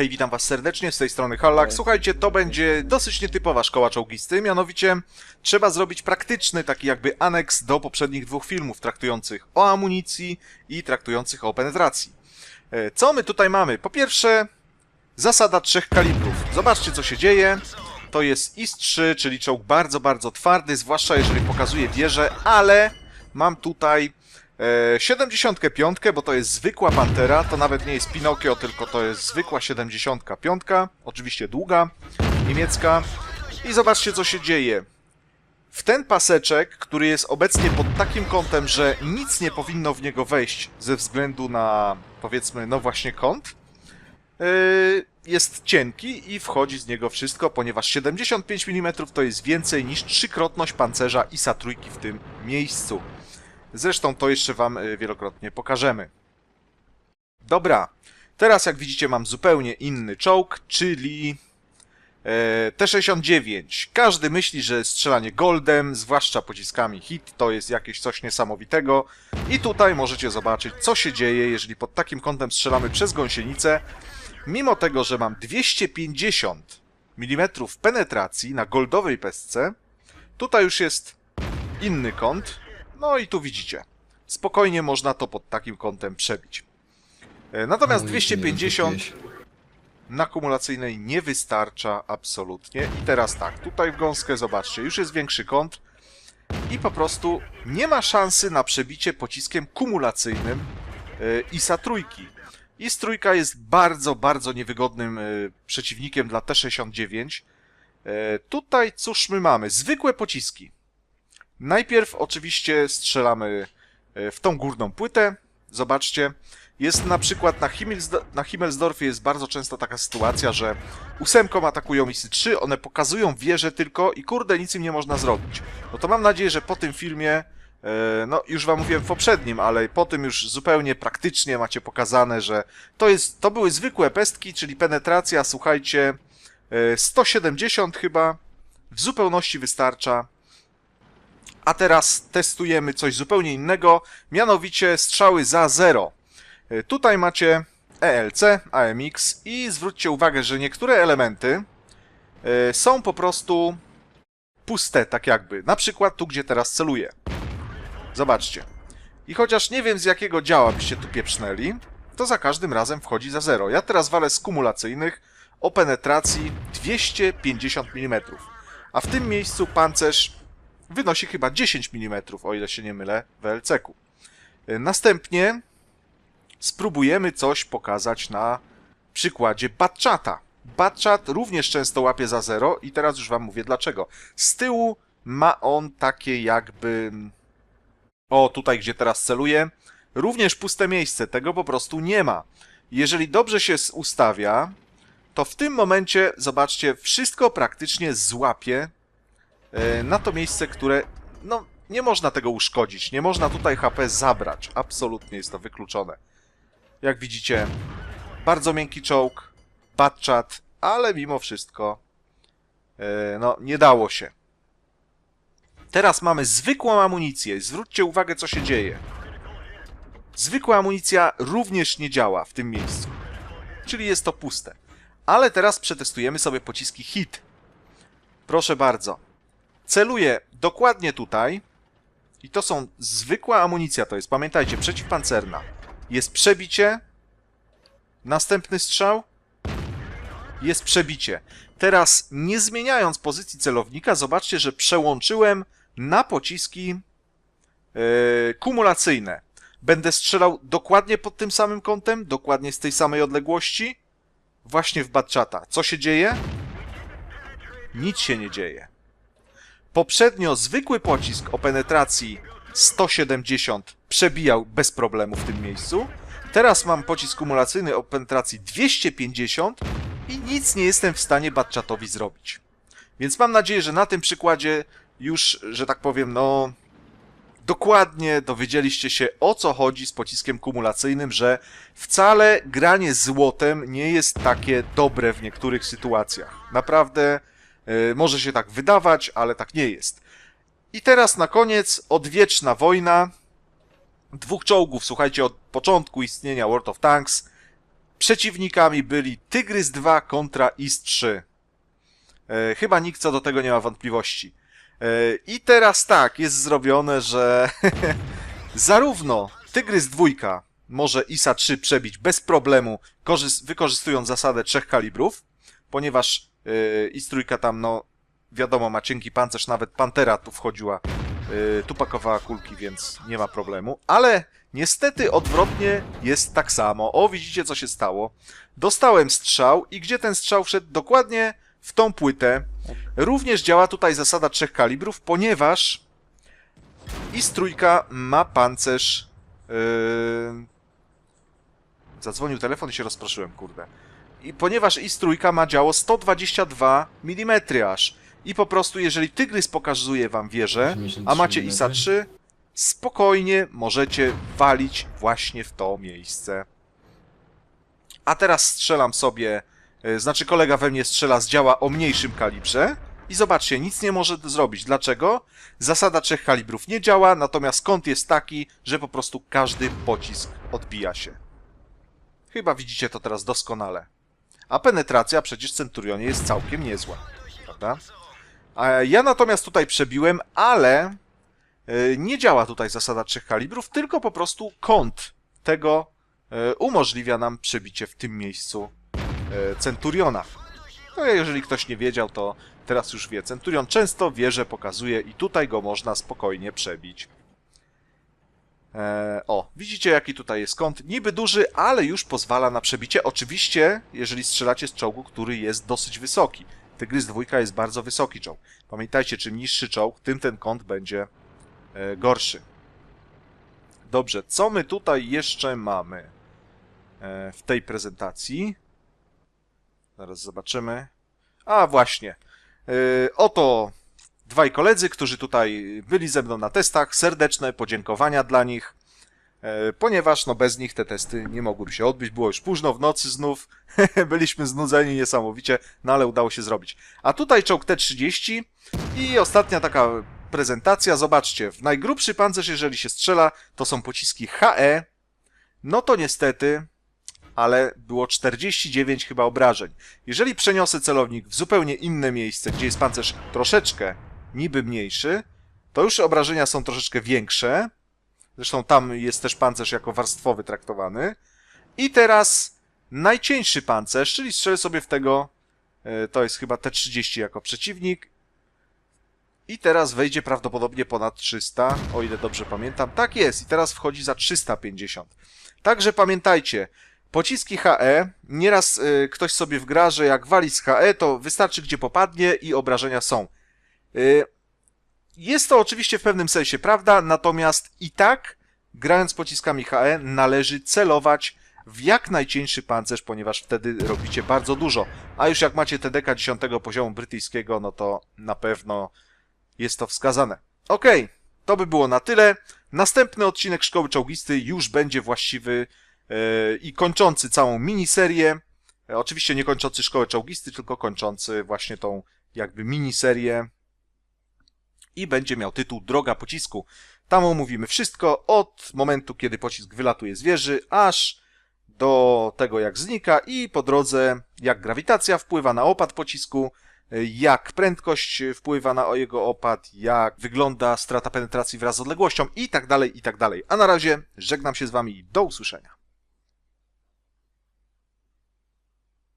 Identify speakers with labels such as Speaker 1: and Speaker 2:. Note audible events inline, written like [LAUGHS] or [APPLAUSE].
Speaker 1: Hej, witam was serdecznie, z tej strony Hallak. Słuchajcie, to będzie dosyć nietypowa szkoła czołgisty, mianowicie trzeba zrobić praktyczny, taki jakby aneks do poprzednich dwóch filmów traktujących o amunicji i traktujących o penetracji. E, Co my tutaj mamy? Po pierwsze, zasada trzech kalibrów. Zobaczcie, co się dzieje. To jest IS-3, czyli czołg bardzo, bardzo twardy, zwłaszcza jeżeli pokazuje wieżę, ale mam tutaj e, 75, bo to jest zwykła Pantera, to nawet nie jest Pinokio, tylko to jest zwykła 75, oczywiście długa, niemiecka. I zobaczcie, co się dzieje. W ten paseczek, który jest obecnie pod takim kątem, że nic nie powinno w niego wejść ze względu na, powiedzmy, no właśnie kąt, yy, jest cienki i wchodzi z niego wszystko, ponieważ 75 mm to jest więcej niż trzykrotność pancerza ISA trójki w tym miejscu. Zresztą to jeszcze Wam y, wielokrotnie pokażemy. Dobra, teraz jak widzicie mam zupełnie inny czołg, czyli e, T-69. Każdy myśli, że strzelanie goldem, zwłaszcza pociskami hit, to jest jakieś coś niesamowitego. I tutaj możecie zobaczyć, co się dzieje, jeżeli pod takim kątem strzelamy przez gąsienicę. Mimo tego, że mam 250 mm penetracji na goldowej pestce, tutaj już jest inny kąt. No i tu widzicie. Spokojnie można to pod takim kątem przebić. E, Natomiast
Speaker 2: Amunicji nie
Speaker 1: 250
Speaker 2: wyrzuciłeś.
Speaker 1: na kumulacyjnej nie wystarcza absolutnie. I teraz tak, tutaj w gąskę zobaczcie, już jest większy kąt i po prostu nie ma szansy na przebicie pociskiem kumulacyjnym e, ISA trójki. IS trójka jest bardzo, bardzo niewygodnym e, przeciwnikiem dla T-69. E, Tutaj cóż my mamy? Zwykłe pociski. Najpierw oczywiście strzelamy e, w tą górną płytę. Zobaczcie, jest na przykład na, Himmelsdo- na Himmelsdorfie jest bardzo często taka sytuacja, że ósemką atakują misy 3, one pokazują wieżę tylko i kurde nic im nie można zrobić. No to mam nadzieję, że po tym filmie, e, no już wam mówiłem w poprzednim, ale po tym już zupełnie praktycznie macie pokazane, że to jest, to były zwykłe pestki, czyli penetracja, słuchajcie, e, 170 chyba, w zupełności wystarcza. A teraz testujemy coś zupełnie innego, mianowicie strzały za zero. Y, Tutaj macie ELC, AMX i zwróćcie uwagę, że niektóre elementy y, są po prostu puste, tak jakby. Na przykład tu, gdzie teraz celuję. Zobaczcie. I chociaż nie wiem z jakiego działa byście tu pieprznęli, to za każdym razem wchodzi za zero. Ja teraz walę z kumulacyjnych o penetracji 250 mm. A w tym miejscu pancerz wynosi chyba 10 mm, o ile się nie mylę, w LC-ku. Y, Następnie spróbujemy coś pokazać na przykładzie Batchata. Batchat również często łapie za zero i teraz już wam mówię dlaczego. Z tyłu ma on takie jakby... O, tutaj gdzie teraz celuję, również puste miejsce, tego po prostu nie ma. Jeżeli dobrze się ustawia, to w tym momencie, zobaczcie, wszystko praktycznie złapie e, na to miejsce, które, no, nie można tego uszkodzić, nie można tutaj HP zabrać, absolutnie jest to wykluczone. Jak widzicie, bardzo miękki czołg, batchat, ale mimo wszystko, e, no, nie dało się. Teraz mamy zwykłą amunicję. Zwróćcie uwagę, co się dzieje. Zwykła amunicja również nie działa w tym miejscu. Czyli jest to puste. Ale teraz przetestujemy sobie pociski hit. Proszę bardzo. Celuję dokładnie tutaj. I to są zwykła amunicja, to jest, pamiętajcie, przeciwpancerna. Jest przebicie. Następny strzał. Jest przebicie. Teraz, nie zmieniając pozycji celownika, zobaczcie, że przełączyłem na pociski yy, kumulacyjne. Będę strzelał dokładnie pod tym samym kątem, dokładnie z tej samej odległości, właśnie w Batchata. Co się dzieje? Nic się nie dzieje. Poprzednio zwykły pocisk o penetracji 170 przebijał bez problemu w tym miejscu. Teraz mam pocisk kumulacyjny o penetracji 250 i nic nie jestem w stanie Batchatowi zrobić. Więc mam nadzieję, że na tym przykładzie już, że tak powiem, no dokładnie dowiedzieliście się o co chodzi z pociskiem kumulacyjnym, że wcale granie złotem nie jest takie dobre w niektórych sytuacjach. Naprawdę może się tak wydawać, ale tak nie jest. I teraz na koniec odwieczna wojna dwóch czołgów, słuchajcie, od początku istnienia World of Tanks przeciwnikami byli Tygrys 2 kontra IS 3. E, chyba nikt co do tego nie ma wątpliwości. E, I teraz tak, jest zrobione, że [LAUGHS] zarówno Tygrys 2 może ISA 3 przebić bez problemu, korzys- wykorzystując zasadę trzech kalibrów, ponieważ yy, IS 3 tam, no wiadomo, ma cienki pancerz, nawet Pantera tu wchodziła, yy, tu pakowała kulki, więc nie ma problemu, ale niestety odwrotnie jest tak samo. O, widzicie co się stało. Dostałem strzał i gdzie ten strzał wszedł? Dokładnie w tą płytę. Również działa tutaj zasada trzech kalibrów, ponieważ IS trójka ma pancerz. Yy... Zadzwonił telefon i się rozproszyłem, kurde. I ponieważ IS trójka ma działo 122 mm aż. I po prostu, jeżeli Tygrys pokazuje wam wieżę, a macie ISA 3, spokojnie możecie walić właśnie w to miejsce. A teraz strzelam sobie, yy, znaczy kolega we mnie strzela z działa o mniejszym kalibrze. I zobaczcie, nic nie może zrobić. Dlaczego? Zasada trzech kalibrów nie działa, natomiast kąt jest taki, że po prostu każdy pocisk odbija się. Chyba widzicie to teraz doskonale. A penetracja przecież w Centurionie jest całkiem niezła, prawda? A ja natomiast tutaj przebiłem, ale y, nie działa tutaj zasada trzech kalibrów, tylko po prostu kąt tego y, umożliwia nam przebicie w tym miejscu y, Centuriona. No jeżeli ktoś nie wiedział, to teraz już wie. Centurion często wieże pokazuje i tutaj go można spokojnie przebić. Eee, o, widzicie jaki tutaj jest kąt? Niby duży, ale już pozwala na przebicie. Oczywiście, jeżeli strzelacie z czołgu, który jest dosyć wysoki. Tygrys dwójka jest bardzo wysoki czołg. Pamiętajcie, czym niższy czołg, tym ten kąt będzie e, gorszy. Dobrze, co my tutaj jeszcze mamy e, w tej prezentacji? Zaraz zobaczymy. A właśnie. Yy, oto dwaj koledzy, którzy tutaj byli ze mną na testach. Serdeczne podziękowania dla nich, yy, ponieważ no bez nich te testy nie mogłyby się odbyć. Było już późno w nocy znów. [LAUGHS] Byliśmy znudzeni niesamowicie, no ale udało się zrobić. A tutaj czołg T-30 i ostatnia taka prezentacja. Zobaczcie, w najgrubszy pancerz, jeżeli się strzela, to są pociski HE. No to niestety ale było 49 chyba obrażeń. Jeżeli przeniosę celownik w zupełnie inne miejsce, gdzie jest pancerz troszeczkę niby mniejszy, to już obrażenia są troszeczkę większe. Zresztą tam jest też pancerz jako warstwowy traktowany. I teraz najcieńszy pancerz, czyli strzelę sobie w tego, e, to jest chyba T30 jako przeciwnik. I teraz wejdzie prawdopodobnie ponad 300, o ile dobrze pamiętam. Tak jest, i teraz wchodzi za 350. Także pamiętajcie, Pociski HE, nieraz y, ktoś sobie wgra, że jak wali z HE, to wystarczy gdzie popadnie i obrażenia są. Y, jest to oczywiście w pewnym sensie prawda, natomiast i tak, grając pociskami HE, należy celować w jak najcieńszy pancerz, ponieważ wtedy robicie bardzo dużo. A już jak macie TDK 10 poziomu brytyjskiego, no to na pewno jest to wskazane. Okay, to by było na tyle. Następny odcinek Szkoły Czołgisty już będzie właściwy i kończący całą miniserię. Oczywiście nie kończący szkołę czołgisty, tylko kończący właśnie tą jakby miniserię. I będzie miał tytuł Droga pocisku. Tam omówimy wszystko od momentu, kiedy pocisk wylatuje z wieży, aż do tego, jak znika i po drodze, jak grawitacja wpływa na opad pocisku, jak prędkość wpływa na jego opad, jak wygląda strata penetracji wraz z odległością i tak dalej, i tak dalej. A na razie żegnam się z Wami i do usłyszenia.